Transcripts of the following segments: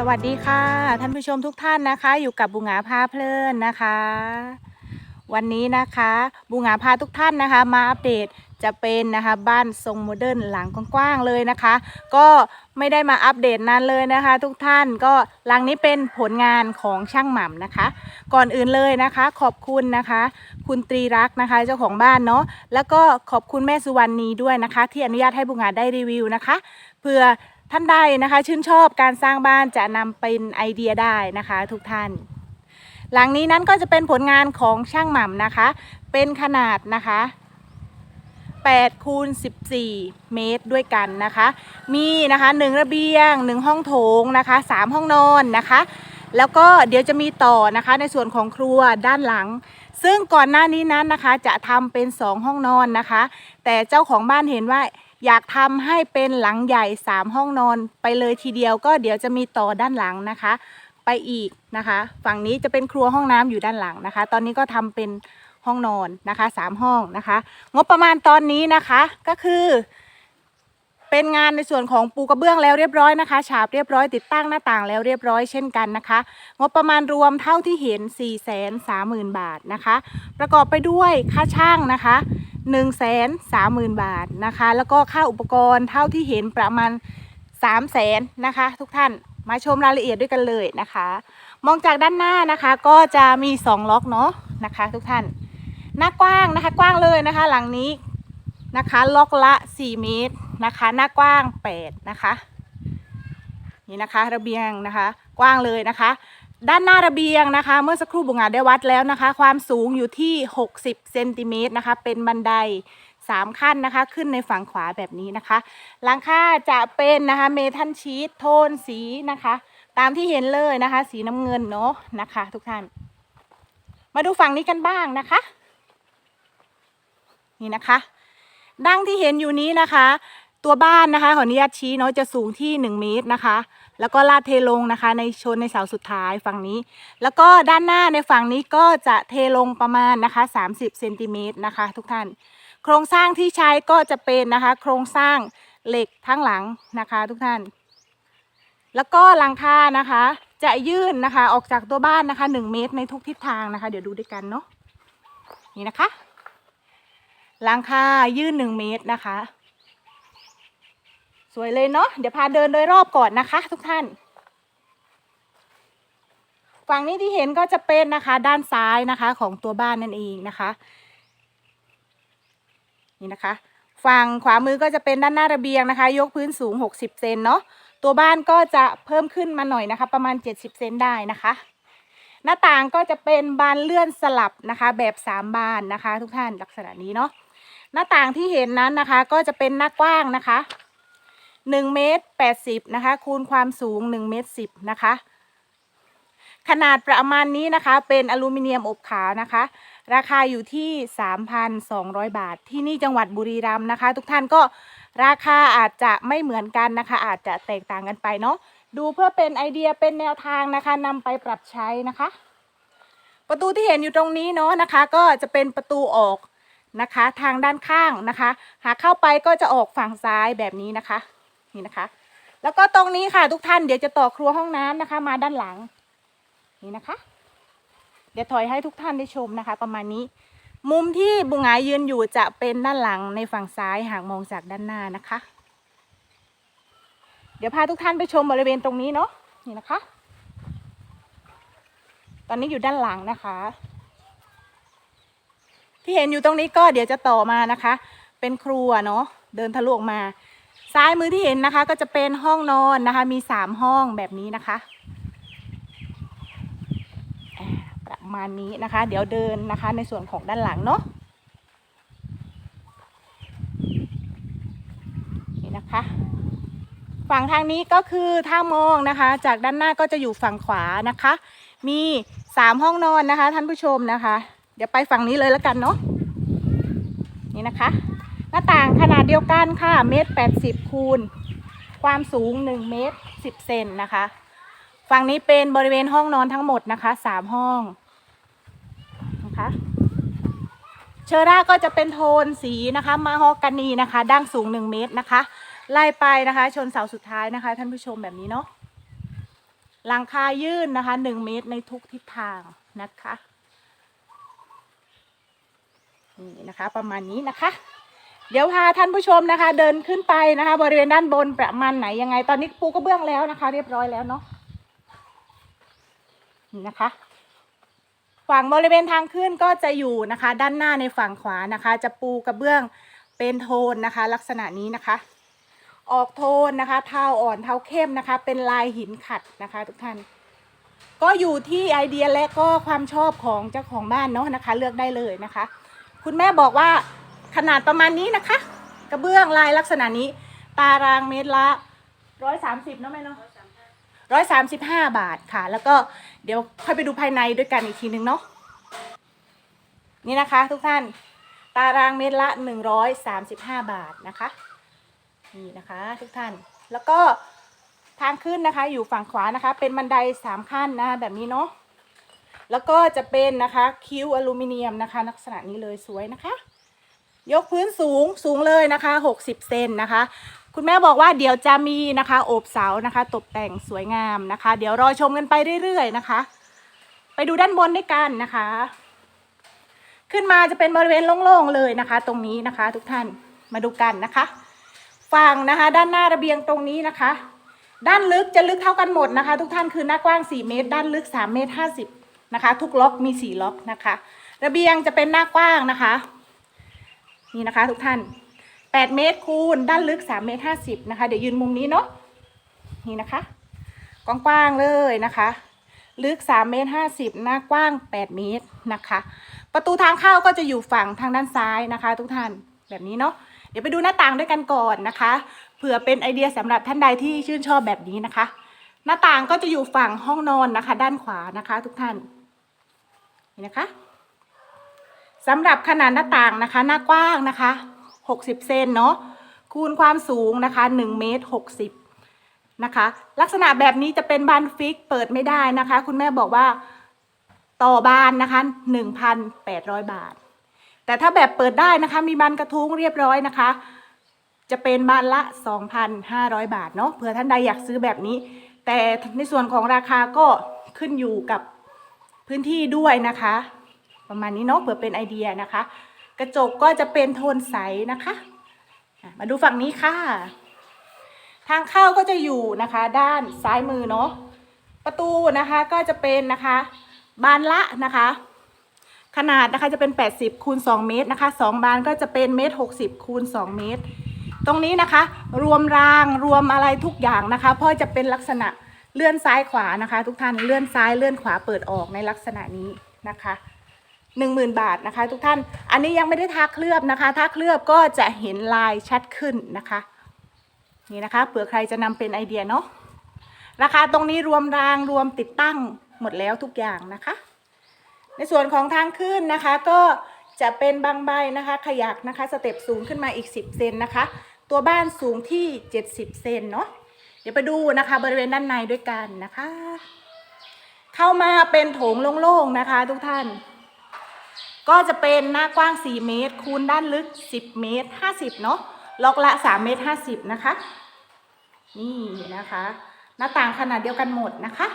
สวัสดีค่ะ ท่านผู้ชมทุกท่านนะคะ อยู่กับบุงาพาเพลินนะคะ วันนี้นะคะบุงาพาทุกท่านนะคะ มาอัปเดตจะเป็นนะคะบ้านทรงโมเดิร์นหลังกว้างๆเลยนะคะ ก็ไม่ได้มาอัปเดตนานเลยนะคะ ทุกท่านก็หลังนี้เป็นผลงานของช่างหม่ำนะคะ ก่อนอื่นเลยนะคะ ขอบคุณนะคะ คุณตรีรักนะคะเจ้าของบ้านเนาะแล้วก็ขอบคุณแม่สุวรรณีด้วยนะคะ ที่อนุญาตให้บุงาได้รีวิวนะคะเพื่อ ท่านใดนะคะ ชื่นชอบการสร้างบ้านจะนำเป็นไอเดียได้นะคะ ทุกท่าน หลังนี้นั้นก็จะเป็นผลงานของช่างหม่ำนะคะ เป็นขนาดนะคะ8คูณ14 เมตรด้วยกันนะคะ มีนะคะ1ระเบียง 1 ห้องโถงนะคะ 3 ห้องนอนนะคะ แล้วก็เดี๋ยวจะมีต่อนะคะในส่วนของครัวด้านหลัง ซึ่งก่อนหน้านี้นั้นนะคะจะทำเป็น 2 ห้องนอนนะคะ แต่เจ้าของบ้านเห็นว่า อยากทำให้เป็นหลังใหญ่ 3 ห้องนอน ไปเลยทีเดียวก็เดี๋ยวจะมีต่อด้านหลังนะคะ ไปอีกนะคะ ฝั่งนี้จะเป็นครัวห้องน้ำอยู่ด้านหลังนะคะ ตอนนี้ก็ทำเป็นห้องนอนนะคะสามห้องนะคะ งบประมาณตอนนี้นะคะก็คือเป็นงานในส่วนของปูกระเบื้องแล้วเรียบร้อยนะคะ ฉาบเรียบร้อยติดตั้งหน้าต่างแล้วเรียบร้อยเช่นกันนะคะ งบประมาณรวมเท่าที่เห็น 4 3 0 0 0 0 บาทนะคะ ประกอบไปด้วยค่าช่างนะคะ 1 3 0 0 0 0 บาทนะคะ แล้วก็ค่าอุปกรณ์เท่าที่เห็นประมาณ 3 0 0แสนนะคะ ทุกท่านมาชมรายละเอียดด้วยกันเลยนะคะ มองจากด้านหน้านะคะก็จะมี 2 ล็อกเนาะนะคะ ทุกท่านหน้ากว้างนะคะกว้างเลยนะคะ หลังนี้นะคะล็อกละ 4 เมตรนะคะ หน้ากว้าง 8 นะคะ นี่นะคะระเบียงนะคะ กว้างเลยนะคะ ด้านหน้าระเบียงนะคะ เมื่อสักครู่บุงอาจได้วัดแล้วนะคะ ความสูงอยู่ที่ 60เซนติเมตรนะคะ เป็นบันได 3 ขั้นนะคะ ขึ้นในฝั่งขวาแบบนี้นะคะหลังคาจะเป็นนะคะเมทัลชีตโทนสีนะคะ ตามที่เห็นเลยนะคะ สีน้ำเงินเนาะนะคะ ทุกท่าน มาดูฝั่งนี้กันบ้างนะคะ นี่นะคะ ดังที่เห็นอยู่นี้นะคะ ตัวบ้านนะคะขออนุญาตชี้เนาะจะสูงที่ 1 เมตรนะคะ แล้วก็ลาดเทลงนะคะ ในชนในเสาสุดท้ายฝั่งนี้ แล้วก็ด้านหน้าในฝั่งนี้ก็จะเทลงประมาณนะคะ 30เซนติเมตรนะคะ ทุกท่าน โครงสร้างที่ใช้ก็จะเป็นนะคะ โครงสร้างเหล็กทั้งหลังนะคะ ทุกท่าน แล้วก็หลังคานะคะ จะยื่นนะคะออกจากตัวบ้านนะคะ 1 เมตรในทุกทิศทางนะคะ เดี๋ยวดูด้วยกันเนาะนี่นะคะหลังคายื่นหนึ่งเมตรนะคะ วยเลยเนาะเดี๋ยวพาเดินโดยรอบก่อนนะคะ ทุกท่าน ฝั่งนี้ที่เห็นก็จะเป็นนะคะ ด้านซ้ายนะคะของตัวบ้านนั่นเองนะคะ นี่นะคะ ฝั่งขวามือก็จะเป็นด้านหน้าระเบียงนะคะ ยกพื้นสูง 60เซนเนาะตัวบ้านก็จะเพิ่มขึ้นมาหน่อยนะคะ ประมาณ 70เซนได้นะคะ หน้าต่างก็จะเป็นบานเลื่อนสลับนะคะ แบบสามบานนะคะ ทุกท่านลักษณะนี้เนาะหน้าต่างที่เห็นนั้นนะคะ ก็จะเป็นหน้ากว้างนะคะ 1เมตร80นะคะ คูณความสูง1เมตร10นะคะ ขนาดประมาณนี้นะคะ เป็นอลูมิเนียมอบขาวนะคะ ราคาอยู่ที่ 3,200 บาท ที่นี่จังหวัดบุรีรัมย์นะคะ ทุกท่านก็ราคาอาจจะไม่เหมือนกันนะคะ อาจจะแตกต่างกันไปเนาะดูเพื่อเป็นไอเดียเป็นแนวทางนะคะนำไปปรับใช้นะคะ ประตูที่เห็นอยู่ตรงนี้เนาะนะคะ ก็จะเป็นประตูออกนะคะ ทางด้านข้างนะคะ หากเข้าไปก็จะออกฝั่งซ้ายแบบนี้นะคะ นี่นะคะ แล้วก็ตรงนี้ค่ะ ทุกท่านเดี๋ยวจะต่อครัวห้องน้ำนะคะ มาด้านหลัง นี่นะคะ เดี๋ยวถอยให้ทุกท่านได้ชมนะคะ ประมาณนี้ มุมที่บุงหงายยืนอยู่จะเป็นด้านหลังในฝั่งซ้ายหากมองจากด้านหน้านะคะ เดี๋ยวพาทุกท่านไปชมบริเวณตรงนี้เนาะนี่นะคะ ตอนนี้อยู่ด้านหลังนะคะ ที่เห็นอยู่ตรงนี้ก็เดี๋ยวจะต่อมานะคะ เป็นครัวเนาะเดินทะลุออกมา ซ้ายมือที่เห็นนะคะ ก็จะเป็นห้องนอนนะคะ มีสามห้องแบบนี้นะคะ ประมาณนี้นะคะ เดี๋ยวเดินนะคะ ในส่วนของด้านหลังเนาะนี่นะคะฝั่งทางนี้ก็คือถ้ามองนะคะ จากด้านหน้าก็จะอยู่ฝั่งขวานะคะ มีสามห้องนอนนะคะ ท่านผู้ชมนะคะ เดี๋ยวไปฝั่งนี้เลยแล้วกันเนาะนี่นะคะ หน้าต่างขนาดเดียวกันค่ะเมตรแปดสิบคูณความสูงหนึ่งเมตรสิบเซนนะคะ ฝั่งนี้เป็นบริเวณห้องนอนทั้งหมดนะคะสามห้องนะคะเชอร่าก็จะเป็นโทนสีนะคะมาฮอกานีนะคะดั้งสูงหนึ่งเมตรนะคะไล่ไปนะคะ ชนเสาสุดท้ายนะคะ ท่านผู้ชมแบบนี้เนาะหลังคายื่นนะคะ1เมตรในทุกทิศทางนะคะนี่นะคะประมาณนี้นะคะ เดี๋ยวพาท่านผู้ชมนะคะ เดินขึ้นไปนะคะ บริเวณด้านบนประมาณไหนยังไง ตอนนี้ปูกระเบื้องแล้วนะคะ เรียบร้อยแล้วเนาะนะคะฝั่งบริเวณทางขึ้นก็จะอยู่นะคะ ด้านหน้าในฝั่งขวานะคะ จะปูกระเบื้องเป็นโทนนะคะ ลักษณะนี้นะคะ ออกโทนนะคะเทาอ่อนเทาเข้มนะคะ เป็นลายหินขัดนะคะ ทุกท่าน ก็อยู่ที่ไอเดียและก็ความชอบของเจ้าของบ้านเนาะนะคะ เลือกได้เลยนะคะ คุณแม่บอกว่า ขนาดประมาณนี้นะคะ กระเบื้องลายลักษณะนี้ ตารางเมตรละร้อยสามสิบเนาะแม่เนาะร้อยสามสิบห้าบาทค่ะ แล้วก็เดี๋ยวค่อยไปดูภายในด้วยกันอีกทีนึงเนาะนี่นะคะทุกท่าน ตารางเมตรละหนึ่งร้อยสามสิบห้าบาทนะคะนี่นะคะทุกท่านแล้วก็ทางขึ้นนะคะ อยู่ฝั่งขวานะคะ เป็นบันไดสามขั้นนะคะแบบนี้เนาะแล้วก็จะเป็นนะคะคิ้วอลูมิเนียมนะคะ ลักษณะนี้เลยสวยนะคะ ยกพื้นสูงสูงเลยนะคะ 60 เซนนะคะ คุณแม่บอกว่าเดี๋ยวจะมีนะคะโอบเสานะคะ ตกแต่งสวยงามนะคะ เดี๋ยวรอชมกันไปเรื่อยๆนะคะ ไปดูด้านบนด้วยกันนะคะ ขึ้นมาจะเป็นบริเวณโล่งๆเลยนะคะ ตรงนี้นะคะ ทุกท่านมาดูกันนะคะฝั่งนะคะ ด้านหน้าระเบียงตรงนี้นะคะ ด้านลึกจะลึกเท่ากันหมดนะคะ ทุกท่านคือหน้ากว้าง 4 เมตร ด้านลึก 3 เมตร 50 นะคะ ทุกล็อกมี 4 ล็อกนะคะ ระเบียงจะเป็นหน้ากว้างนะคะ นี่นะคะ ทุกท่าน 8 เมตรคูณด้านลึก 3 เมตร 50 นะคะ เดี๋ยวยืนมุมนี้เนาะนี่นะคะกว้างๆเลยนะคะ ลึก 3 เมตร 50 หน้ากว้าง 8 เมตรนะคะ ประตูทางเข้าก็จะอยู่ฝั่งทางด้านซ้ายนะคะ ทุกท่านแบบนี้เนาะเดี๋ยวไปดูหน้าต่างด้วยกันก่อนนะคะเผื่อเป็นไอเดียสำหรับท่านใดที่ชื่นชอบแบบนี้นะคะ หน้าต่างก็จะอยู่ฝั่งห้องนอนนะคะ ด้านขวานะคะ ทุกท่านนี่นะคะ สำหรับขนาดหน้าต่างนะคะ หน้ากว้างนะคะ 60 เซนเนาะคูณความสูงนะคะ1เมตร60นะคะ ลักษณะแบบนี้จะเป็นบานฟิกเปิดไม่ได้นะคะ คุณแม่บอกว่าต่อบานนะคะ 1,800 บาท แต่ถ้าแบบเปิดได้นะคะ มีบานกระทุ้งเรียบร้อยนะคะ จะเป็นบานละ 2,500 บาทเนาะเผื่อท่านใดอยากซื้อแบบนี้ แต่ในส่วนของราคาก็ขึ้นอยู่กับพื้นที่ด้วยนะคะ ประมาณนี้เนาะเผื่อเป็นไอเดียนะคะ กระจกก็จะเป็นโทนใสนะคะมาดูฝั่งนี้ค่ะ ทางเข้าก็จะอยู่นะคะ ด้านซ้ายมือเนาะประตูนะคะก็จะเป็นนะคะบานละนะคะ ขนาดนะคะจะเป็น 80คูณ2เมตรนะคะ2บานก็จะเป็นเมตร60คูณ2เมตร ตรงนี้นะคะ รวมรางรวมอะไรทุกอย่างนะคะ เพราะจะเป็นลักษณะเลื่อนซ้ายขวานะคะ ทุกท่านเลื่อนซ้ายเลื่อนขวาเปิดออกในลักษณะนี้นะคะ 10,000 บาทนะคะ ทุกท่าน อันนี้ยังไม่ได้ทาเคลือบนะคะ ถ้าเคลือบก็จะเห็นลายชัดขึ้นนะคะ นี่นะคะเผื่อใครจะนำเป็นไอเดียเนาะ ราคาตรงนี้รวมรางรวมติดตั้งหมดแล้วทุกอย่างนะคะ ในส่วนของทางขึ้นนะคะก็จะเป็นบางใบนะคะ ขยักนะคะ สเต็ปสูงขึ้นมาอีก 10 เซนนะคะ ตัวบ้านสูงที่ 70 เซนเนาะ เดี๋ยวไปดูนะคะ บริเวณด้านในด้วยกันนะคะ เข้ามาเป็นโถงโล่งๆนะคะ ทุกท่าน ก็จะเป็นหน้ากว้าง 4 เมตร คูณด้านลึก 10 เมตร 50 เนาะล็อกละ 3 เมตร 50 นะคะ นี่นะคะ หน้าต่างขนาดเดียวกันหมดนะคะ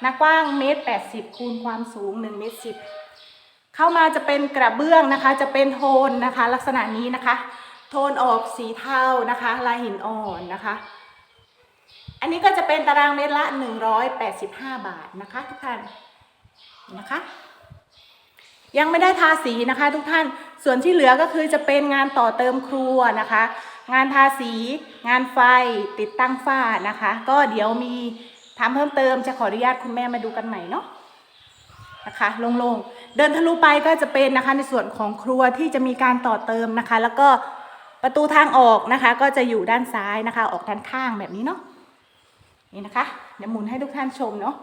หน้ากว้างเมตรแปดสิบคูณความสูงหนึ่งเมตรสิบเข้ามาจะเป็นกระเบื้องนะคะ จะเป็นโทนนะคะ ลักษณะนี้นะคะ โทนออกสีเทานะคะ ลายหินอ่อนนะคะ อันนี้ก็จะเป็นตารางเมตรละหนึ่งร้อยแปดสิบห้าบาทนะคะ ทุกท่านนะคะ ยังไม่ได้ทาสีนะคะทุกท่านส่วนที่เหลือก็คือจะเป็นงานต่อเติมครัวนะคะ งานทาสี งานไฟติดตั้งฝ้านะคะ ก็เดี๋ยวมีทำเพิ่มเติมจะขออนุญาตคุณแม่มาดูกันใหม่เนาะนะคะโล่งๆเดินทะลุไปก็จะเป็นนะคะในส่วนของครัวที่จะมีการต่อเติมนะคะ แล้วก็ประตูทางออกนะคะ ก็จะอยู่ด้านซ้ายนะคะ ออกด้านข้างแบบนี้เนาะนี่นะคะเดี๋ยวหมุนให้ทุกท่านชมเนาะ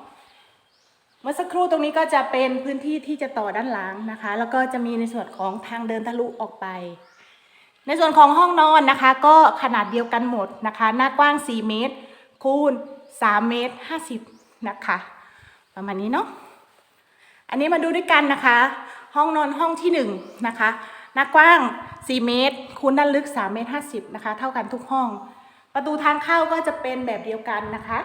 เมื่อสักครู่ตรงนี้ก็จะเป็นพื้นที่ที่จะต่อด้านหลังนะคะ แล้วก็จะมีในส่วนของทางเดินทะลุออกไป ในส่วนของห้องนอนนะคะ ก็ขนาดเดียวกันหมดนะคะ หน้ากว้าง 4 เมตร คูณ 3 เมตร 50 นะคะ ประมาณนี้เนาะอันนี้มาดูด้วยกันนะคะ ห้องนอนห้องที่ 1 นะคะ หน้ากว้าง 4 เมตร คูณด้านลึก 3 เมตร 50 นะคะ เท่ากันทุกห้อง ประตูทางเข้าก็จะเป็นแบบเดียวกันนะคะ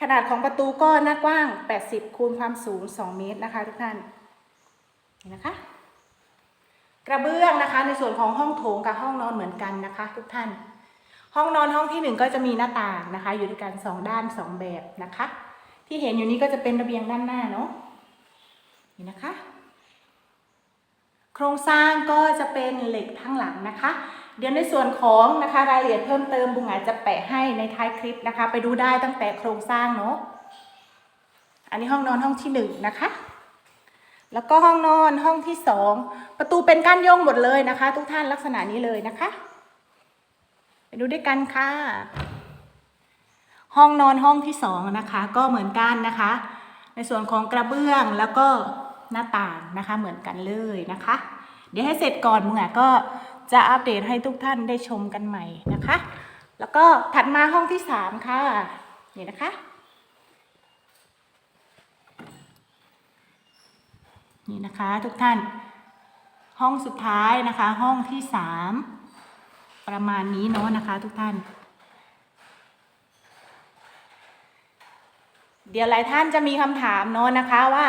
ขนาดของประตูก็หน้ากว้าง 80 คูณความสูง 2 เมตรนะคะทุกท่านนี่นะคะ กระเบื้องนะคะในส่วนของห้องโถงกับห้องนอนเหมือนกันนะคะ ทุกท่าน ห้องนอนห้องที่หนึ่งก็จะมีหน้าต่างนะคะ อยู่ด้วยกันสองด้านสองแบบนะคะ ที่เห็นอยู่นี้ก็จะเป็นระเบียงด้านหน้าเนาะนี่นะคะ โครงสร้างก็จะเป็นเหล็กทั้งหลังนะคะ เดี๋ยวในส่วนของนะคะรายละเอียดเพิ่มเติมบุงอาจจะแปะให้ในท้ายคลิปนะคะ ไปดูได้ตั้งแต่โครงสร้างเนาะอันนี้ห้องนอนห้องที่หนึ่งนะคะ แล้วก็ห้องนอนห้องที่สองประตูเป็นก้านโยงหมดเลยนะคะ ทุกท่านลักษณะนี้เลยนะคะ ไปดูด้วยกันค่ะ ห้องนอนห้องที่สองนะคะ ก็เหมือนกันนะคะ ในส่วนของกระเบื้องแล้วก็หน้าต่างนะคะเหมือนกันเลยนะคะ เดี๋ยวให้เสร็จก่อนมึงอะก็ จะอัปเดตให้ทุกท่านได้ชมกันใหม่นะคะ แล้วก็ถัดมาห้องที่สามค่ะ นี่นะคะ นี่นะคะทุกท่าน ห้องสุดท้ายนะคะ ห้องที่สามประมาณนี้เนาะนะคะ ทุกท่าน เดี๋ยวหลายท่านจะมีคำถามเนาะนะคะว่า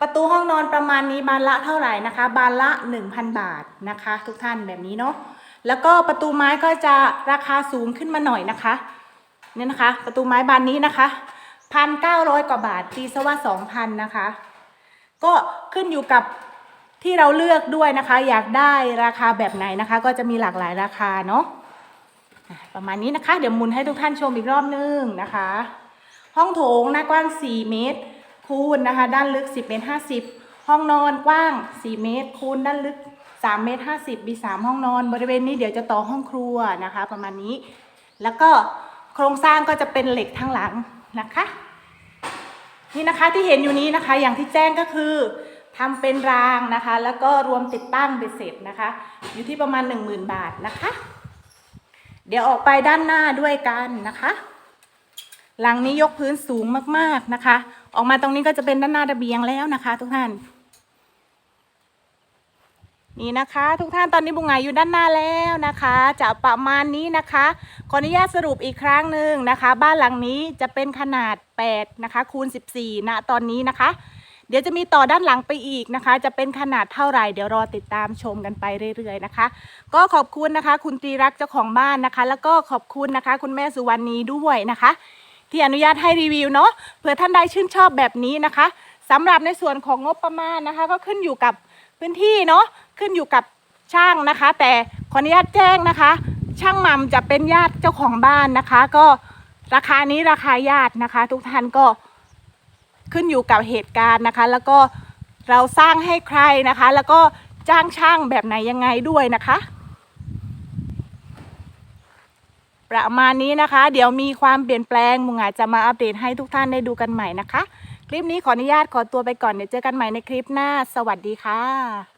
ประตูห้องนอนประมาณนี้บานละเท่าไหร่นะคะ บานละ 1,000 บาทนะคะ ทุกท่านแบบนี้เนาะแล้วก็ประตูไม้ก็จะราคาสูงขึ้นมาหน่อยนะคะเนี่ยนะคะ ประตูไม้บานนี้นะคะพันเก้าร้อยกว่าบาทตีซะว่าสองพันนะคะ ก็ขึ้นอยู่กับที่เราเลือกด้วยนะคะ อยากได้ราคาแบบไหนนะคะ ก็จะมีหลากหลายราคาเนาะประมาณนี้นะคะ เดี๋ยวมุนให้ทุกท่านชมอีกรอบนึงนะคะ ห้องโถงหน้ากว้าง 4 เมตร คูณนะคะ ด้านลึก 10เมตร50 ห้องนอนกว้าง 4 เมตร คูณด้านลึก 3 เมตร50มี3ห้องนอน บริเวณนี้เดี๋ยวจะต่อห้องครัวนะคะ ประมาณนี้ แล้วก็โครงสร้างก็จะเป็นเหล็กทั้งหลังนะคะนี่นะคะที่เห็นอยู่นี้นะคะอย่างที่แจ้งก็คือทำเป็นรางนะคะ แล้วก็รวมติดตั้งเบ็ดเสร็จนะคะ อยู่ที่ประมาณ 10,000 บาทนะคะ เดี๋ยวออกไปด้านหน้าด้วยกันนะคะ หลังนี้ยกพื้นสูงมากๆนะคะ ออกมาตรงนี้ก็จะเป็นด้านหน้าระเบียงแล้วนะคะ ทุกท่าน นี่นะคะ ทุกท่านตอนนี้บุงหงายอยู่ด้านหน้าแล้วนะคะ จะประมาณนี้นะคะขออนุญาตสรุปอีกครั้งหนึ่งนะคะ บ้านหลังนี้จะเป็นขนาด 8 นะคะ คูณ 14ณตอนนี้นะคะเดี๋ยวจะมีต่อด้านหลังไปอีกนะคะ จะเป็นขนาดเท่าไหร่เดี๋ยวรอติดตามชมกันไปเรื่อยๆนะคะ ก็ขอบคุณนะคะ คุณตรีรักเจ้าของบ้านนะคะ แล้วก็ขอบคุณนะคะ คุณแม่สุวรรณีด้วยนะคะ ที่อนุญาตให้รีวิวเนาะเผื่อท่านใดชื่นชอบแบบนี้นะคะสำหรับในส่วนของงบประมาณนะคะ ก็ขึ้นอยู่กับพื้นที่เนาะขึ้นอยู่กับช่างนะคะ แต่ขออนุญาตแจ้งนะคะ ช่างหม่ำจะเป็นญาติเจ้าของบ้านนะคะ ก็ราคานี้ราคาญาตินะคะ ทุกท่านก็ขึ้นอยู่กับเหตุการณ์นะคะ แล้วก็เราสร้างให้ใครนะคะ แล้วก็จ้างช่างแบบไหนยังไงด้วยนะคะ ประมาณนี้นะคะ เดี๋ยวมีความเปลี่ยนแปลงมุงอาจจะมาอัปเดตให้ทุกท่านได้ดูกันใหม่นะคะ คลิปนี้ขออนุญาตขอตัวไปก่อนเดี๋ยวเจอกันใหม่ในคลิปหน้า สวัสดีค่ะ